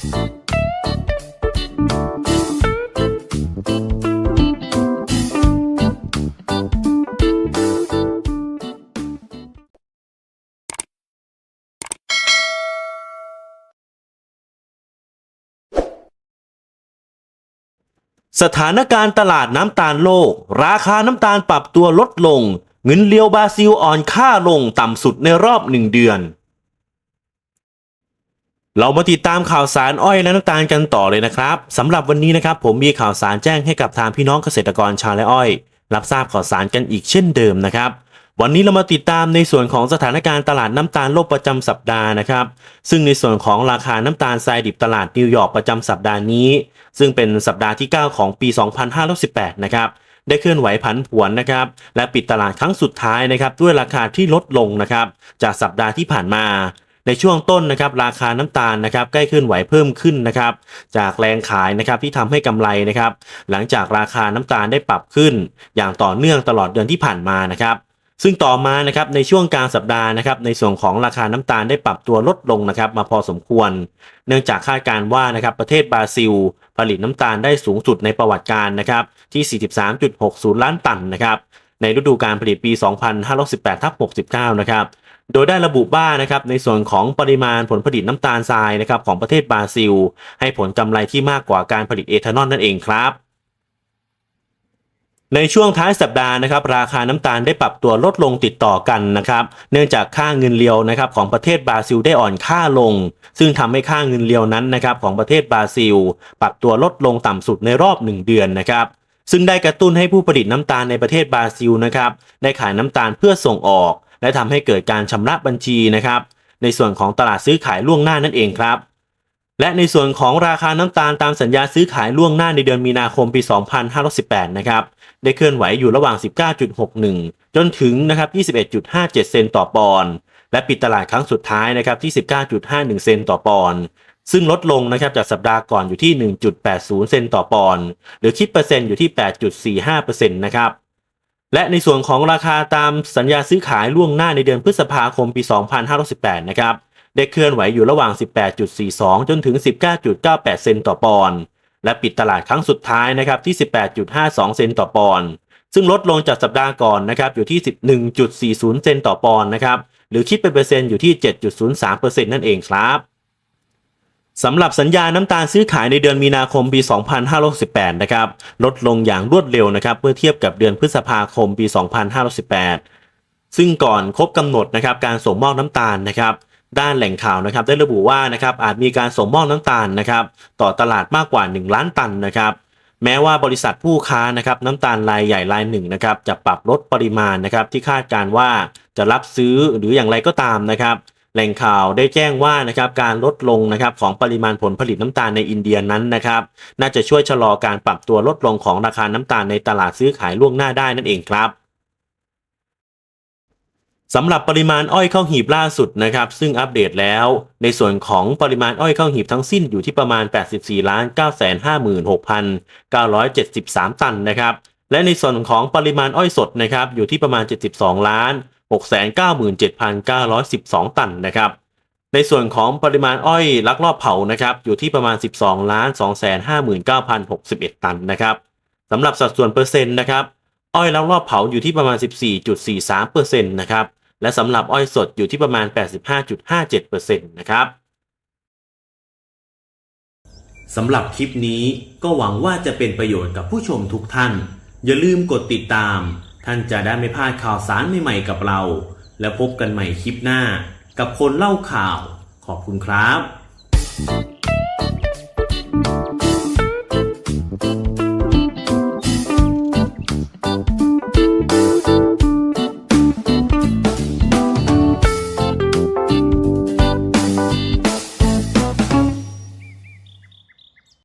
สถานการณ์ตลาดน้ำตาลโลก ราคาน้ำตาลปรับตัวลดลง เงินเลียวบราซิลอ่อนค่าลงต่ำสุดในรอบหนึ่งเดือน เรามาติดตามข่าวสารอ้อยและน้ำตาลกันต่อเลยนะครับสำหรับวันนี้นะครับผมมีข่าวสารแจ้งให้กับทางพี่น้องเกษตรกรชาวไร่อ้อย รับทราบข่าวสารกันอีกเช่นเดิมนะครับ วันนี้เรามาติดตามในส่วนของสถานการณ์ตลาดน้ำตาลโลกประจำสัปดาห์นะครับ ซึ่งในส่วนของราคาน้ำตาลทรายดิบตลาดนิวยอร์กประจำสัปดาห์นี้ ซึ่งเป็นสัปดาห์ที่ 9 ของปี 2518 นะครับได้เคลื่อนไหวผันผวนนะครับ และปิดตลาดครั้งสุดท้ายนะครับด้วยราคาที่ลดลงนะครับ จากสัปดาห์ที่ผ่านมา ในช่วงต้นนะครับราคาน้ำตาลนะครับใกล้เคลื่อนไหวเพิ่มขึ้นนะครับจากแรงขายนะครับที่ทำให้กำไรนะครับหลังจากราคาน้ำตาลได้ปรับขึ้น อย่างต่อเนื่องตลอดเดือนที่ผ่านมานะครับซึ่งต่อมานะครับในช่วงกลางสัปดาห์นะครับในส่วนของราคาน้ำตาลได้ปรับตัวลดลงนะครับมาพอสมควร เนื่องจากคาดการว่านะครับประเทศบราซิล ผลิตน้ำตาลได้สูงสุดในประวัติการนะครับที่ 43.60 ล้านตันนะครับ ในฤดูการผลิตปี 2518ทับ69 นะครับ โดยได้ระบุว่านะครับในส่วนของปริมาณผลผลิตน้ำตาลทรายนะครับของประเทศบราซิล ให้ผลกำไรที่มากกว่าการผลิตเอทานอลนั่นเองครับในช่วงท้ายสัปดาห์นะครับราคาน้ำตาลได้ปรับตัวลดลงติดต่อกันนะครับ เนื่องจากค่าเงินเลียวนะครับของประเทศบราซิลได้อ่อนค่าลง ซึ่งทำให้ค่าเงินเลียวนั้นนะครับของประเทศบราซิล ปรับตัวลดลงต่ำสุดในรอบ 1 เดือนนะครับ ซึ่งได้กระตุ้นให้ผู้ผลิตน้ำตาลในประเทศบราซิลนะครับได้ขายน้ำตาลเพื่อส่งออก และทำให้เกิดการชำระบัญชีนะครับในส่วนของตลาดซื้อขายล่วงหน้านั่นเองครับ และในส่วนของราคาน้ำตาลตามสัญญาซื้อขายล่วงหน้าในเดือนมีนาคมปี 2518 นะครับได้เคลื่อนไหวอยู่ระหว่าง 19.61 จนถึงนะครับ 21.57 เซนต์ต่อปอนด์และปิดตลาดครั้งสุดท้ายนะครับที่ 19.51 เซนต์ต่อปอนด์ ซึ่งลดลงนะครับจากสัปดาห์ก่อนอยู่ที่ 1.80 เซนต์ต่อปอนด์หรือคิดเปอร์เซ็นต์อยู่ที่ 8.45%นะครับและในส่วนของราคาตามสัญญาซื้อขายล่วงหน้าในเดือนพฤษภาคมปี 2518 นะครับได้เคลื่อนไหวอยู่ระหว่าง 18.42 จนถึง 19.98 เซนต์ต่อปอนด์และปิดตลาดครั้งสุดท้ายนะครับที่ 18.52 เซนต์ต่อปอนด์ซึ่งลดลงจากสัปดาห์ก่อนนะครับอยู่ที่ 11.40 เซนต์ต่อปอนด์นะครับหรือคิดเป็นเปอร์เซ็นต์อยู่ที่ 7.03%นั่นเองครับ สำหรับสัญญาน้ำตาลซื้อขายในเดือนมีนาคมปี 2568 นะครับ ลดลงอย่างรวดเร็วนะครับ เมื่อเทียบกับเดือนพฤษภาคมปี 2518 ซึ่งก่อนครบกำหนดนะครับ การส่งมอบน้ำตาลนะครับ ด้านแหล่งข่าวนะครับ ได้ระบุว่านะครับอาจมีการส่งมอบน้ำตาลนะครับ ต่อตลาดมากกว่า 1 ล้านตันนะครับ แม้ว่าบริษัทผู้ค้านะครับน้ำตาลรายใหญ่รายหนึ่งนะครับ จะปรับลดปริมาณนะครับที่คาดการว่าจะรับซื้อหรืออย่างไรก็ตามนะครับ แหล่งข่าวได้แจ้งว่านะครับการลดลงนะครับของปริมาณผลผลิตน้ำตาลในอินเดียนั้นนะครับน่าจะช่วยชะลอการปรับตัวลดลงของราคาน้ำตาลในตลาดซื้อขายล่วงหน้าได้นั่นเองครับสำหรับปริมาณอ้อยเข้าหีบล่าสุดนะครับ ซึ่งอัปเดตแล้ว ในส่วนของปริมาณอ้อยเข้าหีบทั้งสิ้นอยู่ที่ประมาณ 84ล้าน956,973 ตันนะครับ และในส่วนของปริมาณอ้อยสดนะครับอยู่ที่ประมาณ 72ล้าน 697,912 ตันนะครับ ในส่วนของปริมาณอ้อยลักลอบเผานะครับอยู่ที่ประมาณ 12ล้าน259,061 ตันนะครับสำหรับสัดส่วนเปอร์เซ็นต์นะครับอ้อยลักลอบเผาอยู่ที่ประมาณ 14.43%นะครับและสำหรับอ้อยสดอยู่ที่ประมาณ 85.57%นะครับสำหรับคลิปนี้ก็หวังว่าจะเป็นประโยชน์กับผู้ชมทุกท่าน อย่าลืมกดติดตาม ท่านจะได้ไม่พลาดข่าวสารใหม่ๆกับเรา และพบกันใหม่คลิปหน้า กับคนเล่าข่าว ขอบคุณครับ